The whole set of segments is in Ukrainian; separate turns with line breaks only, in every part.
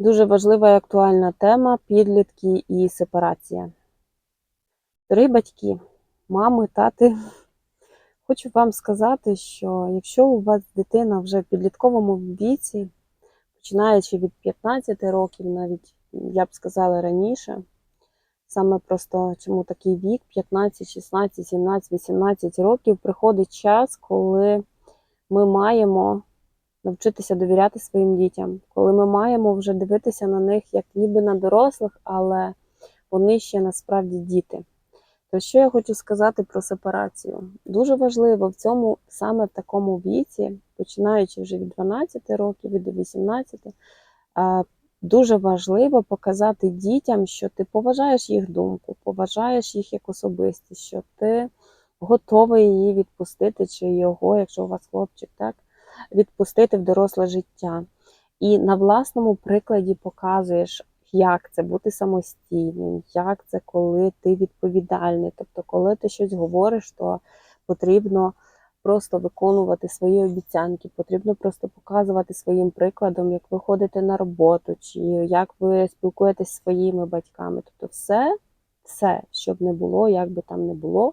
Дуже важлива і актуальна тема підлітки і сепарація. Дорогі батьки, мами, тати, хочу вам сказати, що якщо у вас дитина вже в підлітковому віці, починаючи від 15 років, навіть я б сказала раніше, саме просто чому такий вік, 15, 16, 17, 18 років, приходить час, коли ми маємо навчитися довіряти своїм дітям, коли ми маємо вже дивитися на них як ніби на дорослих, але вони ще насправді діти. То що я хочу сказати про сепарацію? Дуже важливо в цьому саме в такому віці, починаючи вже від 12 років від 18, дуже важливо показати дітям, що ти поважаєш їх думку, поважаєш їх як особистість, що ти готовий її відпустити, чи його, якщо у вас хлопчик, так, відпустити в доросле життя. І на власному прикладі показуєш, як це бути самостійним, як це коли ти відповідальний. Тобто, коли ти щось говориш, то потрібно просто виконувати свої обіцянки, потрібно просто показувати своїм прикладом, як ви ходите на роботу, чи як ви спілкуєтесь зі своїми батьками. Тобто, все, все, щоб не було, як би там не було,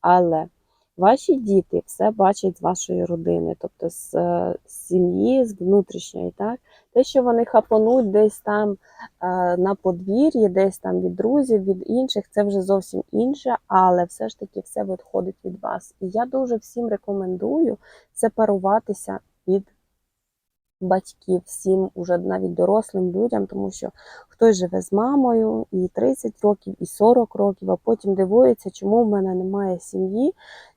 але ваші діти все бачать з вашої родини, тобто з е, з сім'ї, з внутрішньої, так? Те, що вони хапануть десь там е, на подвір'ї, десь там від друзів, від інших, це вже зовсім інше, але все ж таки все відходить від вас. І я дуже всім рекомендую сепаруватися від батьків, всім уже навіть дорослим людям, тому що хтось живе з мамою і 30 років, і 40 років, а потім дивується, чому в мене немає сім'ї,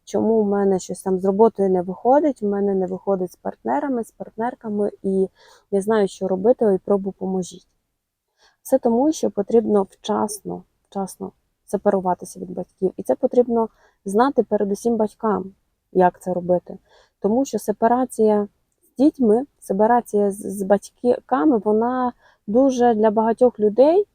чому в мене щось там з роботою не виходить, в мене не виходить з партнерами, з партнерками, і не знаю, що робити, ой, пробу поможіть. Все тому, що потрібно вчасно, вчасно сепаруватися від батьків. І це потрібно знати передусім батькам, як це робити. Тому що сепарація з дітьми, сепарація з батьками, вона дуже для багатьох людей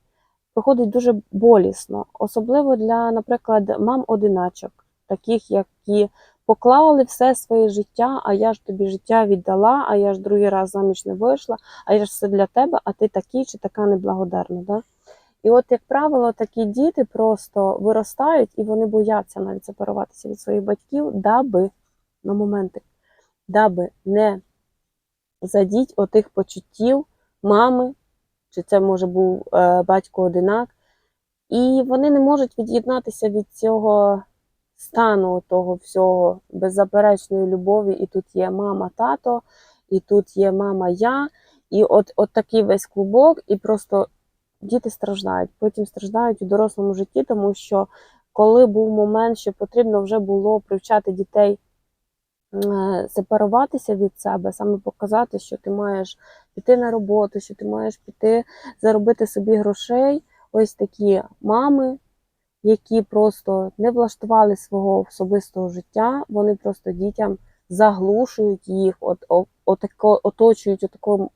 проходить дуже болісно, особливо для, наприклад, мам-одиначок, таких, які поклали все своє життя, а я ж тобі життя віддала, а я ж другий раз заміж не вийшла, а я ж все для тебе, а ти такий чи така неблагодарна. Да? І от, як правило, такі діти просто виростають і вони бояться навіть сепаруватися від своїх батьків, даби на моменти, даби не задіть отих почуттів мами, чи це може був е, батько одинак, і вони не можуть від'єднатися від цього стану того всього беззаперечної любові. І тут є мама, тато, і тут є мама, я, і от, от такий весь клубок, і просто діти страждають. Потім страждають у дорослому житті, тому що коли був момент, що потрібно вже було привчати дітей е, сепаруватися від себе, саме показати, що ти маєш піти на роботу, що ти маєш піти заробити собі грошей. Ось такі мами, які просто не влаштували свого особистого життя, вони просто дітям заглушують їх, от, отако, оточують отаким,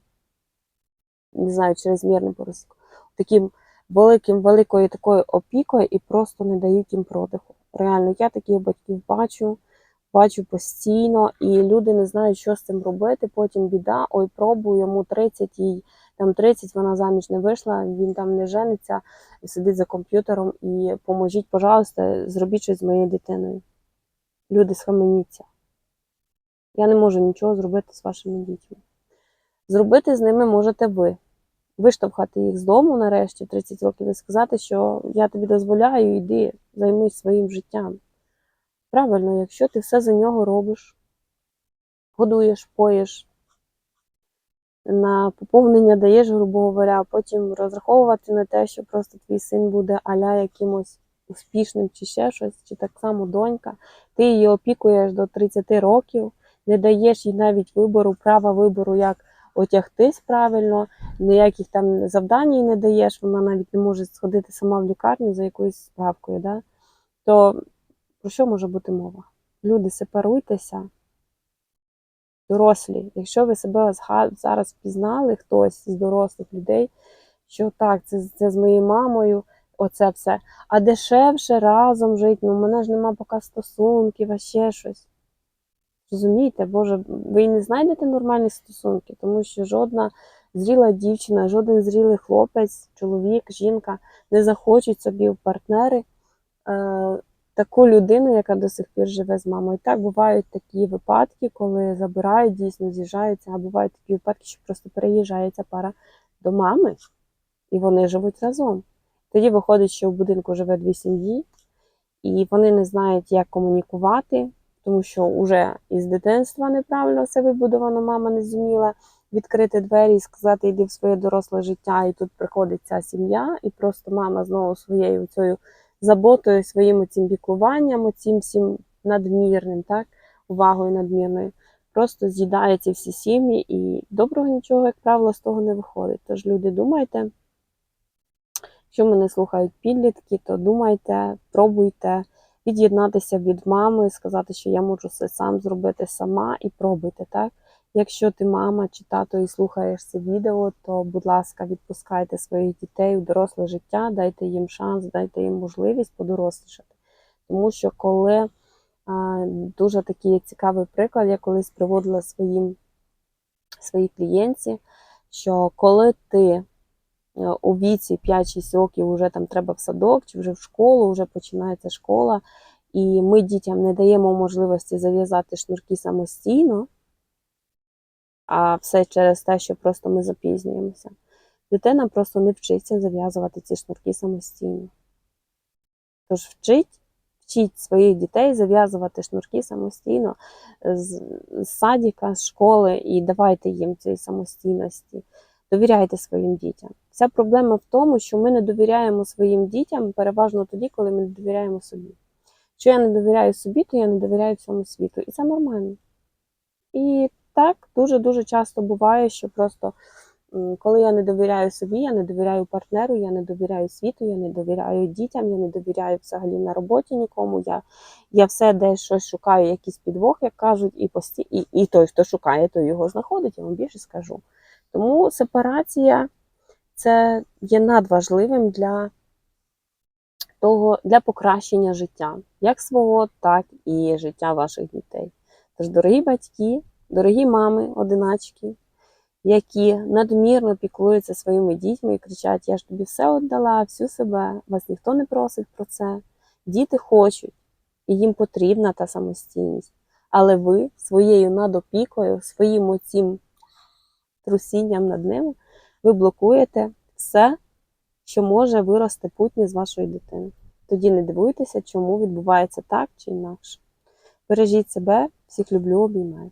не знаю, чрезмірним поросиком, таким великим, великою такою опікою і просто не дають їм продиху. Реально, я таких батьків бачу, бачу постійно, і люди не знають, що з цим робити. Потім біда, ой, пробую, йому 30, їй там 30, вона заміж не вийшла, він там не жениться, сидить за комп'ютером і поможіть, пожалуйста, зробіть щось з моєю дитиною. Люди, схаменіться. Я не можу нічого зробити з вашими дітьми. Зробити з ними можете ви. Виштовхати їх з дому нарешті 30 років і сказати, що я тобі дозволяю, йди, займись своїм життям. Правильно, якщо ти все за нього робиш, годуєш, поїш, на поповнення даєш, грубо говоря, потім розраховувати на те, що просто твій син буде аля якимось успішним чи ще щось, чи так само донька. Ти її опікуєш до 30 років, не даєш їй навіть вибору, права вибору, як одягтись правильно, ніяких там завдань їй не даєш, вона навіть не може сходити сама в лікарню за якоюсь справкою. Да? То про що може бути мова? Люди, сепаруйтеся, дорослі. Якщо ви себе зараз впізнали, хтось з дорослих людей, що так, це, це з моєю мамою, оце все. А дешевше разом жити, ну в мене ж нема поки стосунків, а ще щось. Розумієте, Боже, ви і не знайдете нормальні стосунки, тому що жодна зріла дівчина, жоден зрілий хлопець, чоловік, жінка не захочуть собі в партнери е, таку людину, яка до сих пір живе з мамою. Так бувають такі випадки, коли забирають, дійсно з'їжджаються, а бувають такі випадки, що просто переїжджає ця пара до мами, і вони живуть разом. Тоді виходить, що в будинку живе дві сім'ї, і вони не знають, як комунікувати, тому що вже із дитинства неправильно все вибудовано, мама не зуміла відкрити двері і сказати, йди в своє доросле життя, і тут приходить ця сім'я, і просто мама знову своєю цією заботою, своїм цим піклуванням, цим всім надмірним, так, увагою надмірною, просто з'їдає ці всі сім'ї, і доброго нічого, як правило, з того не виходить. Тож, люди, думайте, якщо мене слухають підлітки, то думайте, пробуйте від'єднатися від мами, сказати, що я можу все сам зробити сама, і пробуйте, так? Якщо ти мама чи тато і слухаєш це відео, то, будь ласка, відпускайте своїх дітей у доросле життя, дайте їм шанс, дайте їм можливість подорослішати. Тому що коли а, дуже такий цікавий приклад, я колись приводила своїм своїй клієнтці, що коли ти е, у віці 5-6 років вже там треба в садок чи вже в школу, вже починається школа, і ми дітям не даємо можливості зав'язати шнурки самостійно, а все через те, що просто ми запізнюємося. Дитина просто не вчиться зав'язувати ці шнурки самостійно. Тож вчить, вчіть своїх дітей зав'язувати шнурки самостійно з, з садика, з школи, і давайте їм цієї самостійності. Довіряйте своїм дітям. Вся проблема в тому, що ми не довіряємо своїм дітям переважно тоді, коли ми не довіряємо собі. Якщо я не довіряю собі, то я не довіряю всьому світу. І це нормально. І так дуже-дуже часто буває, що просто коли я не довіряю собі, я не довіряю партнеру, я не довіряю світу, я не довіряю дітям, я не довіряю взагалі на роботі нікому. Я, я все десь щось шукаю, якийсь підвох, як кажуть, і, пості... і, і той, хто шукає, той його знаходить, я вам більше скажу. Тому сепарація це є надважливим для того, для покращення життя, як свого, так і життя ваших дітей. Тож, дорогі батьки, дорогі мами, одиначки, які надмірно піклуються своїми дітьми і кричать: Я ж тобі все віддала, всю себе, вас ніхто не просить про це. Діти хочуть, і їм потрібна та самостійність. Але ви своєю надопікою, своїм оцім трусінням над ними, ви блокуєте все, що може вирости путнє з вашої дитини. Тоді не дивуйтеся, чому відбувається так чи інакше. Бережіть себе, всіх люблю, обіймаю.